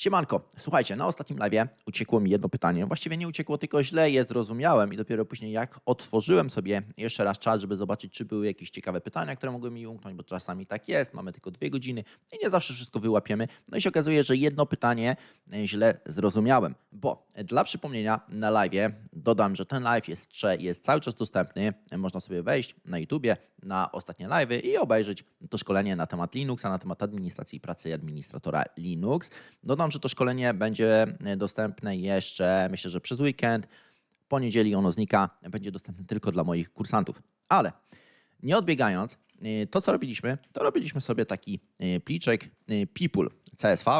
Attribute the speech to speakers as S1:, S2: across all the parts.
S1: Siemanko, słuchajcie, na ostatnim live uciekło mi jedno pytanie. Właściwie nie uciekło, tylko źle je zrozumiałem i dopiero później jak otworzyłem sobie jeszcze raz czat, żeby zobaczyć, czy były jakieś ciekawe pytania, które mogły mi umknąć, bo czasami tak jest, mamy tylko dwie godziny i nie zawsze wszystko wyłapiemy. No i się okazuje, że jedno pytanie e, źle zrozumiałem, bo dla przypomnienia na live dodam, że ten live jest, jest cały czas dostępny. Można sobie wejść na YouTubie, na ostatnie live i obejrzeć to szkolenie na temat Linuxa, na temat administracji pracy administratora Linux. Dodam, że to szkolenie będzie dostępne jeszcze, myślę, że przez weekend. Po niedzieli ono znika, będzie dostępne tylko dla moich kursantów. Ale nie odbiegając, to co robiliśmy, to robiliśmy sobie taki pliczek people CSV.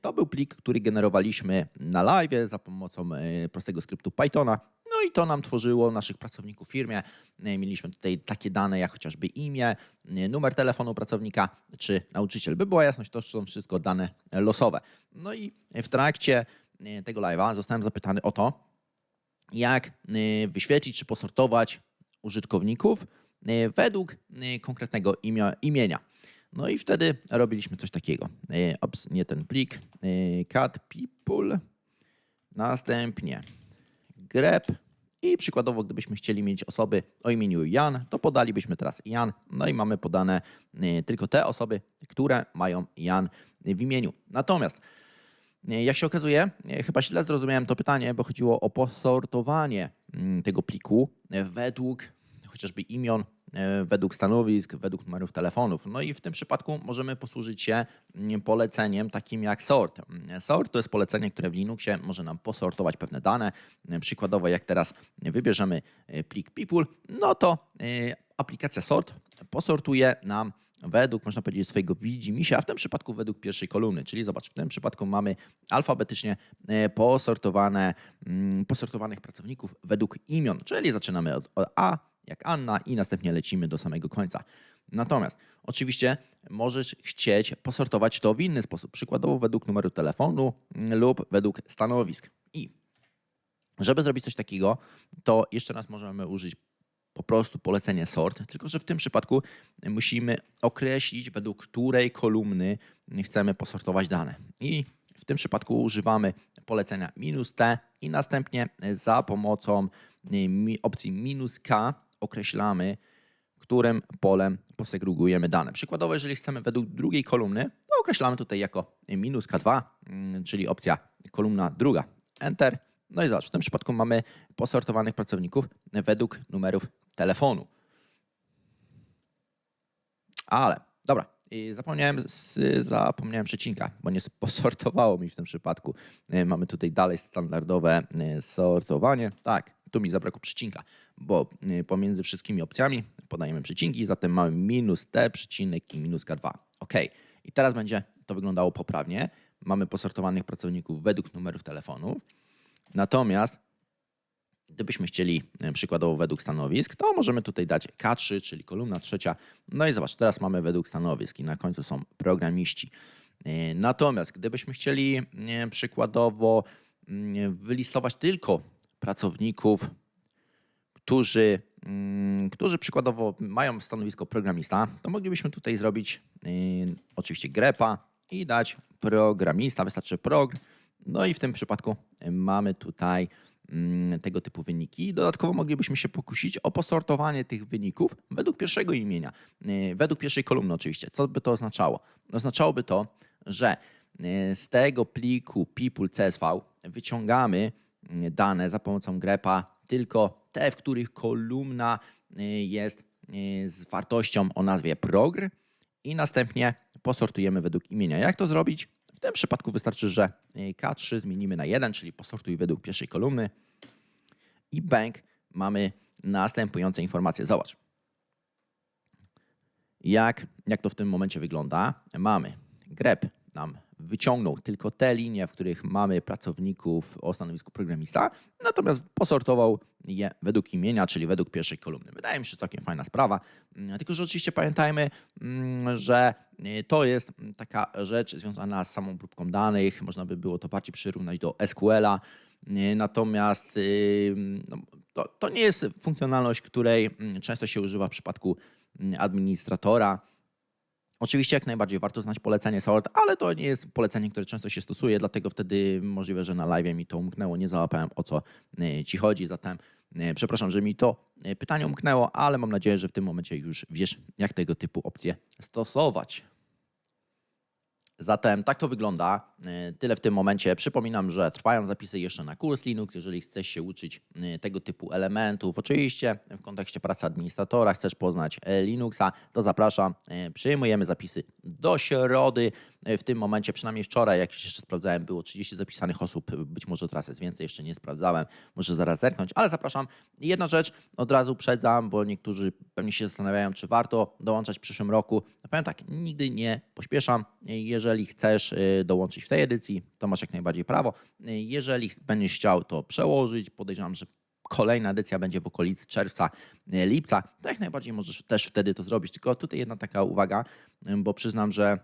S1: To był plik, który generowaliśmy na live za pomocą prostego skryptu Pythona. No i to nam tworzyło naszych pracowników w firmie. Mieliśmy tutaj takie dane jak chociażby imię, numer telefonu pracownika czy nauczyciel. By była jasność, to są wszystko dane losowe. No i w trakcie tego live'a zostałem zapytany o to, jak wyświetlić czy posortować użytkowników według konkretnego imienia. No i wtedy robiliśmy coś takiego. Ops, nie ten plik. Cat people. Następnie grep. I przykładowo, gdybyśmy chcieli mieć osoby o imieniu Jan, to podalibyśmy teraz Jan. No i mamy podane tylko te osoby, które mają Jan w imieniu. Natomiast jak się okazuje, chyba źle zrozumiałem to pytanie, bo chodziło o posortowanie tego pliku według chociażby imion, według stanowisk, według numerów telefonów. No i w tym przypadku możemy posłużyć się poleceniem takim jak sort. Sort to jest polecenie, które w Linuxie może nam posortować pewne dane. Przykładowo, jak teraz wybierzemy plik people, no to aplikacja sort posortuje nam według, można powiedzieć, swojego widzimisię, a w tym przypadku według pierwszej kolumny. Czyli zobacz, w tym przypadku mamy alfabetycznie posortowane, posortowanych pracowników według imion, czyli zaczynamy od A jak Anna i następnie lecimy do samego końca. Natomiast oczywiście możesz chcieć posortować to w inny sposób, przykładowo według numeru telefonu lub według stanowisk. I żeby zrobić coś takiego, to jeszcze raz możemy użyć po prostu polecenie sort, tylko że w tym przypadku musimy określić, według której kolumny chcemy posortować dane. I w tym przypadku używamy polecenia minus "-t" i następnie za pomocą opcji minus "-k" określamy, którym polem posegregujemy dane. Przykładowo, jeżeli chcemy według drugiej kolumny, to określamy tutaj jako minus K2, czyli opcja kolumna druga. Enter. No i zobacz, w tym przypadku mamy posortowanych pracowników według numerów telefonu. Ale, dobra, i zapomniałem, zapomniałem przecinka, bo nie posortowało mi w tym przypadku. Mamy tutaj dalej standardowe sortowanie. Tak, tu mi zabrakło przecinka, bo pomiędzy wszystkimi opcjami podajemy przecinki, zatem mamy minus t przecinek i minus k2. OK. I teraz będzie to wyglądało poprawnie. Mamy posortowanych pracowników według numerów telefonów. Natomiast gdybyśmy chcieli przykładowo według stanowisk, to możemy tutaj dać K3, czyli kolumna trzecia. No i zobacz, teraz mamy według stanowisk i na końcu są programiści. Natomiast gdybyśmy chcieli przykładowo wylistować tylko pracowników, którzy, którzy przykładowo mają stanowisko programista, to moglibyśmy tutaj zrobić oczywiście grepa i dać programista, wystarczy prog. No i w tym przypadku mamy tutaj tego typu wyniki. Dodatkowo moglibyśmy się pokusić o posortowanie tych wyników według pierwszego imienia, według pierwszej kolumny oczywiście. Co by to oznaczało? Oznaczałoby to, że z tego pliku people CSV wyciągamy dane za pomocą grepa tylko te, w których kolumna jest z wartością o nazwie progr i następnie posortujemy według imienia. Jak to zrobić? W tym przypadku wystarczy, że K3 zmienimy na 1, czyli posortuj według pierwszej kolumny i bank mamy następujące informacje. Zobacz. Jak, jak to w tym momencie wygląda? Mamy grep nam wyciągnął tylko te linie, w których mamy pracowników o stanowisku programista, natomiast posortował je według imienia, czyli według pierwszej kolumny. Wydaje mi się, że całkiem fajna sprawa, mm, tylko że oczywiście pamiętajmy, mm, że y, to jest taka rzecz związana z samą próbką danych, można by było to bardziej przyrównać do SQL-a, y, natomiast y, no, to, to nie jest funkcjonalność, której mm, często się używa w przypadku administratora, Oczywiście jak najbardziej warto znać polecenie SORT, ale to nie jest polecenie, które często się stosuje, dlatego wtedy możliwe, że na live mi to umknęło, nie załapałem o co e, ci chodzi, zatem e, przepraszam, że mi to e, pytanie umknęło, ale mam nadzieję, że w tym momencie już wiesz, jak tego typu opcje stosować. Zatem tak to wygląda. E, Tyle w tym momencie. Przypominam, że trwają zapisy jeszcze na kurs Linux. Jeżeli chcesz się uczyć e, tego typu elementów, oczywiście w kontekście pracy administratora, chcesz poznać e, Linuxa, to zapraszam. Przyjmujemy zapisy do środy. E, W tym momencie, przynajmniej wczoraj, jak jeszcze sprawdzałem, było 30 zapisanych osób. Być może teraz jest więcej, jeszcze nie sprawdzałem. Muszę zaraz zerknąć, ale zapraszam. Jedna rzecz od razu uprzedzam, bo niektórzy pewnie się zastanawiają, czy warto dołączać w przyszłym roku. No powiem tak, nigdy nie pośpieszam. Jeżeli chcesz y, dołączyć w tej edycji, to masz jak najbardziej prawo. Y, Jeżeli będziesz chciał to przełożyć, podejrzewam, że kolejna edycja będzie w okolicy czerwca, lipca, to jak najbardziej możesz też wtedy to zrobić. Tylko tutaj jedna taka uwaga, bo przyznam, że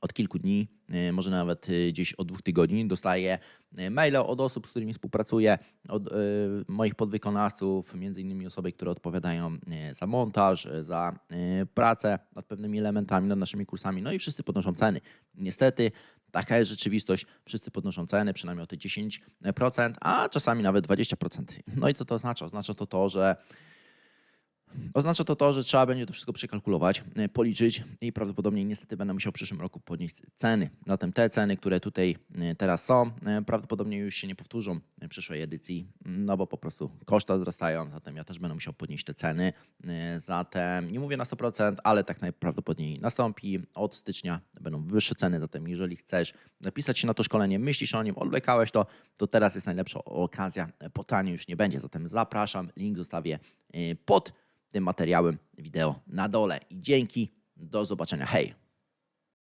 S1: od kilku dni, y, może nawet y, gdzieś od dwóch tygodni, dostaję y, maile od osób, z którymi współpracuję, od moich podwykonawców, między innymi osoby, które odpowiadają za montaż, za pracę nad pewnymi elementami, nad naszymi kursami, no i wszyscy podnoszą ceny. Niestety taka jest rzeczywistość, wszyscy podnoszą ceny przynajmniej o te 10%, a czasami nawet 20%. No i co to oznacza? Oznacza to to, że Oznacza to to, że trzeba będzie to wszystko przekalkulować, e, policzyć i prawdopodobnie niestety będę musiał w przyszłym roku podnieść ceny. Zatem te ceny, które tutaj e, teraz są, e, prawdopodobnie już się nie powtórzą w przyszłej edycji, no bo po prostu koszta wzrastają, zatem ja też będę musiał podnieść te ceny. Zatem nie mówię na 100%, ale tak najprawdopodobniej nastąpi. Od stycznia będą wyższe ceny, zatem jeżeli chcesz zapisać się na to szkolenie, myślisz o nim, odwlekałeś to, to teraz jest najlepsza okazja, po tanie już nie będzie. Zatem zapraszam, link zostawię pod tym materiałem wideo na dole. I dzięki, do zobaczenia, hej!